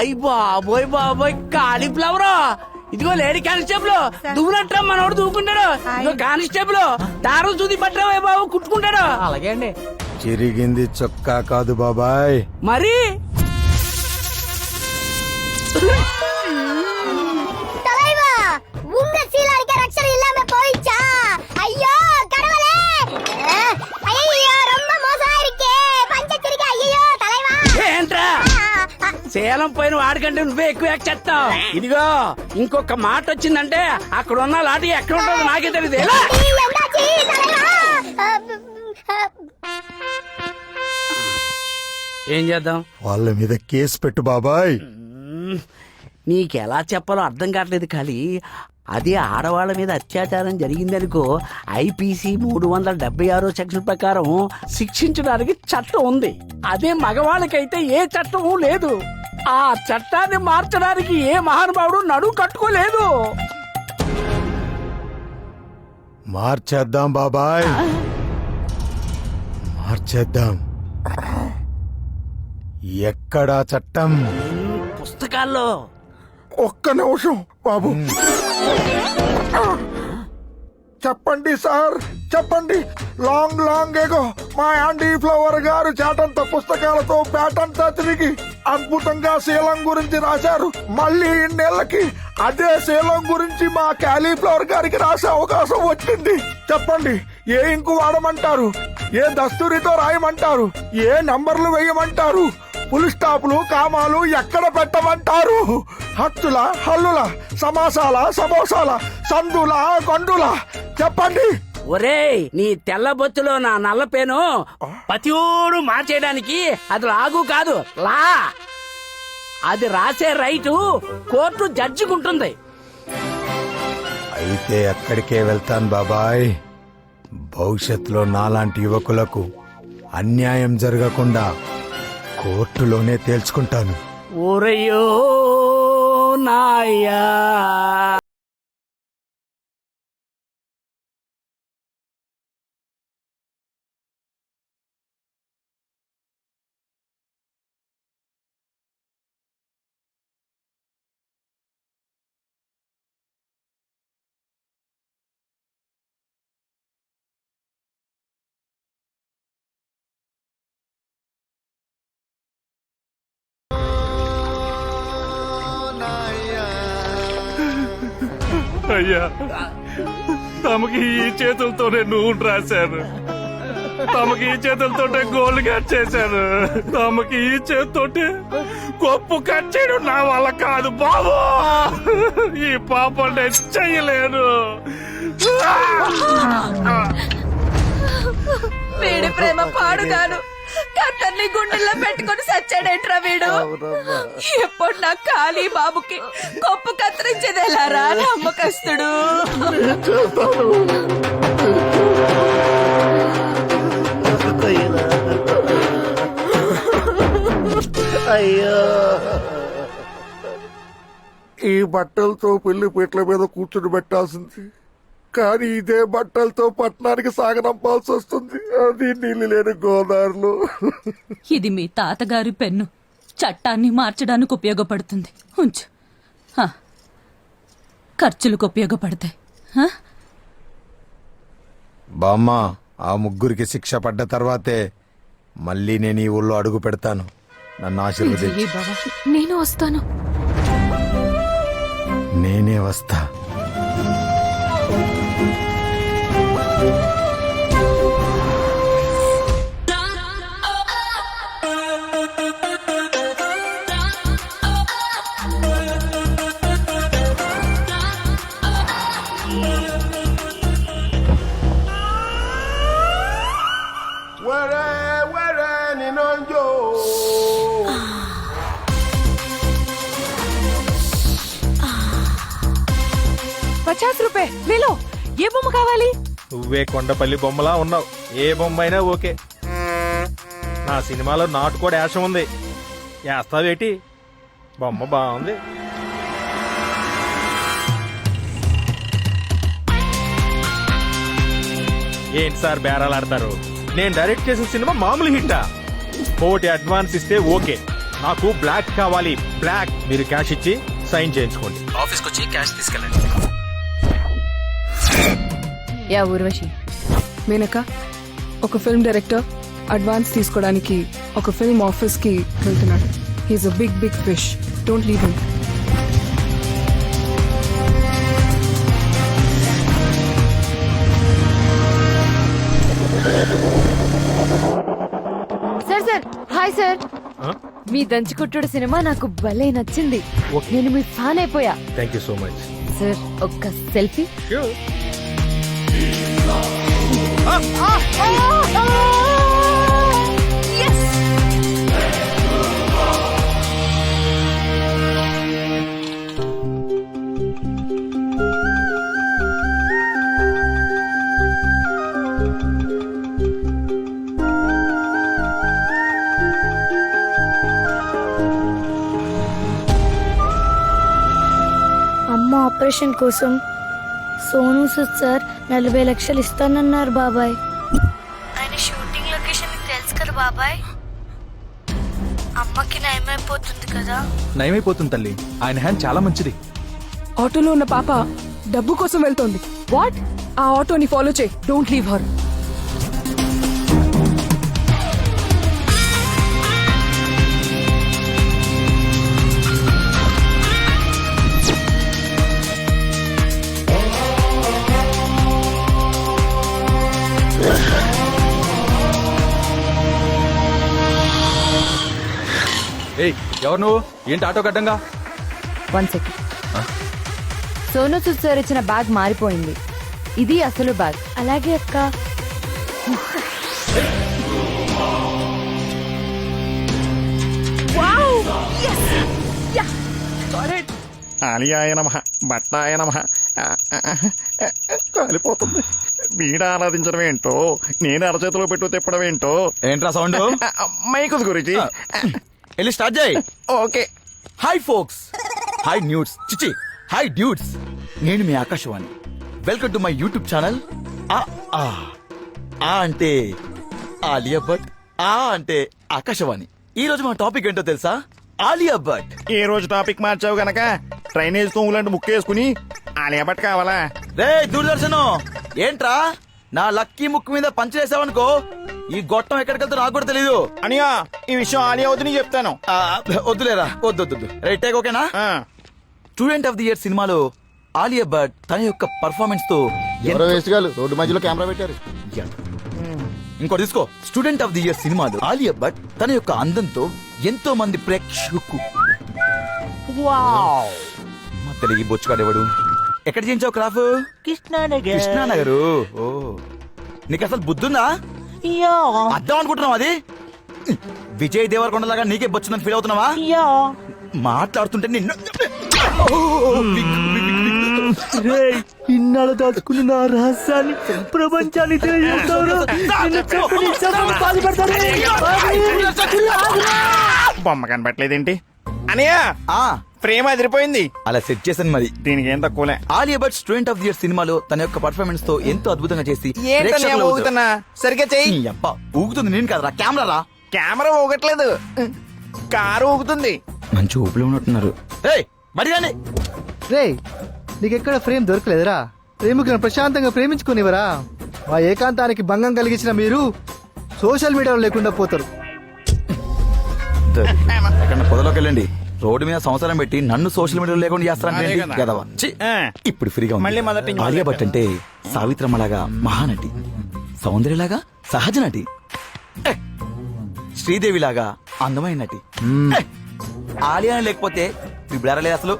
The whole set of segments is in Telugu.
అయ్యి బాబోయ్ బాబోయ్ కాలీఫ్లవర్. ఇదిగో లేడీ కానిస్టేబుల్ దువ్వునట్రా మనోడు దూకుంటాడు ఇదిగో కానిస్టేబుల్ దారం చూది పట్టరా బాబు కుట్టుకుంటాడు. అలాగే అండి. చిరిగింది చొక్కా కాదు బాబాయ్. మరి? సేలం పైన వాడికంటే నువ్వే ఎక్కువ యాక్ట్ ఇదిగో ఇంకొక మాట వచ్చిందంటే అక్కడ ఉన్న లాటి ఎక్కడ ఉంటుందో నాకే తెలియదు ఏం చేద్దాం? వాళ్ళ మీద కేసు పెట్టు బాబాయ్. నీకెలా చెప్పాలో అర్థం కావట్లేదు కానీ అదే ఆడవాళ్ళ మీద అత్యాచారం జరిగిందనుకో ఐపీసీ మూడు వందల డెబ్బై ఆరో సెక్షన్ ప్రకారం శిక్షించడానికి చట్టం ఉంది. అదే మగవాళ్ళకైతే ఏ చట్టము లేదు. ఆ చట్టాన్ని మార్చడానికి ఏ మహానుభావుడు నడువు కట్టుకోలేదు. మార్చేద్దాం బాబాయ్. మార్చేద్దాం. ఎక్కడా చట్టం? పుస్తకాల్లో. ఒక్క నిమిషం బాబు. చెప్పండి సార్ చెప్పండి. లాంగ్ లాంగ్ ఏగో మా యాండీ ఫ్లవర్ గారు చేటంత పుస్తకాలతో పేటంతా తిరిగి అద్భుతంగా శీలం గురించి రాశారు. మళ్ళీ ఇన్నేళ్ళకి అదే శీలం గురించి మా క్యాలీఫ్లవర్ గారికి రాసే అవకాశం వచ్చింది. చెప్పండి ఏ ఇంకు వాడమంటారు? ఏ దస్తూరితో రాయమంటారు? ఏ నంబర్లు వేయమంటారు? ఫుల్ స్టాప్లు కామాలు ఎక్కడ పెట్టమంటారు? హత్తుల హల్లుల సమాసాల సమోసాల సందుల కొండుల చెప్పండి. ఒరేయ్ నీ తెల్ల బొత్తులో నా నల్ల పేను పతియోడు మార్చేయడానికి అది లాగు కాదు. లా. అది రాసే రైటు కోర్టు జడ్జికుంటుంది. అయితే ఎక్కడికే వెళ్తాను బాబాయ్. భవిష్యత్తులో నాలాంటి యువకులకు అన్యాయం జరగకుండా కోర్టులోనే తేల్చుకుంటాను. ఓరయ్యో నాయ్యా అయ్యా తమకి ఈ చేతులతోనే నువ్వు రాశాను. తమకి ఈ చేతులతోటే గోల్డ్ కట్ చేశాను. తమకి ఈ చేతితోటే గొప్ప కట్ చేయడం నా వల్ల కాదు బాబు. ఈ పాపం నేను చెయ్యలేను వీడి ప్రేమ పాడుగాను కత్తర్ని గుండెల్లో పెట్టుకొని సచ్చాడేంట్రా వీడు? ఎప్పుడు నా ఖాళీ బాబుకి గొప్ప కత్తిరించేది ఎలారా నమ్మకస్తుడు ఈ బట్టలతో పెళ్ళి పీటల మీద కూర్చుని పెట్టాల్సింది కానీ ఇదే బట్టలతో పట్టణానికి సాగనంపాల్సి వస్తుంది. అది నీళ్ళు లేని గోదావరిలో ఇది మీ తాతగారి పెన్ను. చట్టాన్ని మార్చడానికి ఉపయోగపడుతుంది. ఉంచు. హ. ఖర్చులకు ఉపయోగపడతాయి. హ? బామ్మ ఆ ముగ్గురికి శిక్ష పడ్డ తర్వాతే మళ్ళీ నేను ఈ ఊళ్ళో అడుగు పెడతాను. నన్ను ఆశీర్వదించు. నేను వస్తాను. నేనే వస్తా. पचास रुपए ले लो ఏ బొమ్మ కావాలి? నువ్వే కొండపల్లి బొమ్మలా ఉన్నావు. ఏ బొమ్మ అయినా ఓకే. నా సినిమాలో నాటు కూడా యాసం ఉంది వేస్తావేటి బొమ్మ బాగుంది. ఏంటి సార్ బేరాలు ఆడతారు? నేను డైరెక్ట్ చేసిన సినిమా మామూలు హిట్టా? కోటి అడ్వాన్స్ ఇస్తే ఓకే. నాకు బ్లాక్ కావాలి. బ్లాక్. మీరు క్యాష్ ఇచ్చి సైన్ చేయించుకోండి. ఆఫీస్కి వచ్చి క్యాష్ తీసుకెళ్ళండి. యా ఊర్వశి. మేనక ఒక ఫిల్మ్ డైరెక్టర్ అడ్వాన్స్ తీసుకోవడానికి ఒక ఫిల్మ్ ఆఫీస్కి వెళ్తున్నాడు. He's a big big fish don't leave him sir sir hi sir మీ దంచుకుట్టుడు సినిమా నాకు భలే నచ్చింది. నేను మీ ఫ్యాన్ అయిపోయా. Thank you so much sir ఒక్క సెల్ఫీ అమ్మ ఆపరేషన్ కోసం సోను సూద్ సార్ నలభై లక్షలు ఇస్తానన్నారు బాబాయ్. ఆయన షూటింగ్ లొకేషన్ తెలుసు కదా బాబాయ్? అమ్మకి నయమైపోతుంది కదా. నయమైపోతుంది తల్లి. ఆయన హ్యాండ్ చాలా మంచిది. ఆటోలో ఉన్న పాప డబ్బు కోసం వెళ్తోంది. వాట్ ఆ ఆటోని ఫాలో చేయి. డోంట్ లీవ్ హర్ ఏయ్ ఎవరు నువ్వు? ఏంటి ఆటో కట్టంగా one second Sonu Sood sir ఇచ్చిన బ్యాగ్ మారిపోయింది. ఇది అసలు బ్యాగ్. అలాగే అక్క. ఆలియాయ నమ బట్టాయ నమ. కాలిపోతుంది. వీడ ఆరాధించడం ఏంటో? నేను అరచేతిలో పెట్టు తిప్పడం ఏంటో? ఏంట్రా సౌండ్? మైకుస్ గురించి వెళ్ళి స్టార్ట్ చేయి. Okay. Hi folks hi dudes చిచి హాయ్ డ్యూడ్స్ నేను మీ Akashvani. Welcome to my YouTube channel ఆ ఆ. ఆ అంటే ఆలియా భట్ ఆ అంటే ఆకాశవాణి. ఈ రోజు మన టాపిక్ ఏంటో తెలుసా? ఆలియా భట్. ఈ రోజు టాపిక్ మార్చావు గనక డ్రైనేజ్ తొంగులాంటి ముక్కేసుకుని ఆలియా భట్ కావాలా? రే దూరదర్శనం. ఏంట్రా? నా లక్కీ ముక్కు మీద పంచలేసావనుకో ఈ గొట్టం ఎక్కడికి వెళ్తా నాకు కూడా తెలీదు. అనియా ఈ విషయం ఆలియా వద్దు చెప్తాను. ఆ, వద్దులేరా వద్దు వద్దు రైట్ టేక్ ఓకేనా? ఆ, స్టూడెంట్ ఆఫ్ ది ఇయర్ సినిమాలో ఆలియా భట్ తన యొక్క పర్ఫార్మెన్స్తో ఎవరో రోడ్డు మధ్యలో కెమెరా పెట్టారు. ఇంకో తీసుకో. స్టూడెంట్ ఆఫ్ ది ఇయర్ సినిమాలో ఆలియా భట్ తన యొక్క అందంతో ఎంతో మంది ప్రేక్షకు మా తెలుగు బొచ్చుకాడేవాడు? ఎక్కడ చేయించావు క్రాఫ్ కృష్ణానగర్. కృష్ణానగర్? ఓ. నీకు అసలు బుద్ధుందా? అర్థం అనుకుంటున్నావు అది? విజయ్ దేవరకొండ లాగా నీకే బొచ్చుందని ఫీల్ అవుతున్నావా? మాట్లాడుతుంటే నిన్ను ఇన్నాళ్ళు దాచుకున్న నా రహస్యాన్ని ప్రపంచానికి బొమ్మ కనబట్టలేదేంటి అనియా ఆ, ప్రేమ అదిరిపోయింది. అలా సెట్ చేశాను మరి. దీనికి ఏం తక్కువలే. Alia Bhatt student of the year సినిమాలో తన యొక్క పర్ఫార్మెన్స్తో ఎంతో అద్భుతంగా చేసి ప్రేక్షకుల ఊగుతున్నా? సరిగ్గా చెయ్యి. ఈ అబ్బా ఊగుతుంది నేను కదరా కెమెరా రా. కెమెరా ఊగట్లేదు. కారు ఊగుతుంది. మంచి ఊపిలో ఉన్నట్టున్నారు. ఏయ్ మరి కానీ రే నీకెక్కడ ఫ్రేమ్ దొరకలేదురా? ప్రేమికులను ప్రశాంతంగా ప్రేమించుకునేవరా? మా ఏకాంతానికి భంగం కలిగించిన మీరు సోషల్ మీడియాలో లేకుండా పోతారు. ఎక్కడ పొదలోకి వెళ్ళండి. రోడ్డు మీద సంవత్సరం పెట్టి నన్ను సోషల్ మీడియాలో లేకుండా ఆ. ఇప్పుడు ఫ్రీగా ఉంది. మళ్ళీ ఆలియా భట్ అంటే సావిత్రమ్మలాగా మహానటి. సౌందర్యలాగా సహజ నటి. శ్రీదేవిలాగా అందమైన నటి. ఆలియా లేకపోతే ఇప్పుడు అసలు.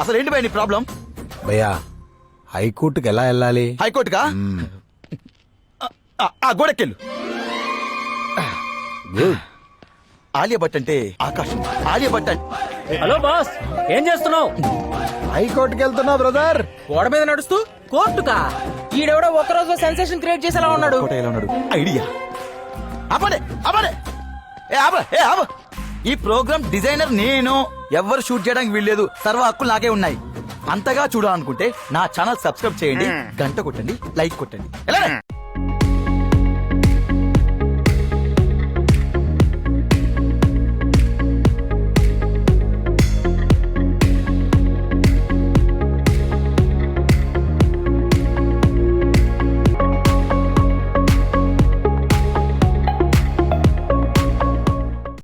అసలు ఏంటి భయ నీ ప్రాబ్లం భయ్యా హైకోర్టుకి ఎలా వెళ్ళాలి? హైకోర్టుకా? ఆ, ఆ గోడకెళ్ళు. ఆలియా భట్ అంటే ఆకాశం. ఆలియా భట్ అంటే హలో బాస్. ఏం చేస్తున్నావు? హైకోర్టుకి వెళ్తున్నా బ్రదర్. గోడ మీద నడుస్తూ? కోర్టుకా? ఈడెవడో ఒక రోజు సెన్సేషన్ క్రియేట్ చేసేలా ఉన్నాడు? ఉన్నాడు? ఐడియా. ఆపండి ఆపండి. ఏ ఆప ఏ ఆప. ఈ ప్రోగ్రామ్ డిజైనర్ నేను. ఎవరు షూట్ చేయడానికి వీల్లేదు. సర్వ హక్కులు నాకే ఉన్నాయి. అంతగా చూడాలనుకుంటే నా ఛానల్ సబ్స్క్రైబ్ చేయండి గంట కొట్టండి లైక్ కొట్టండి. ఎలా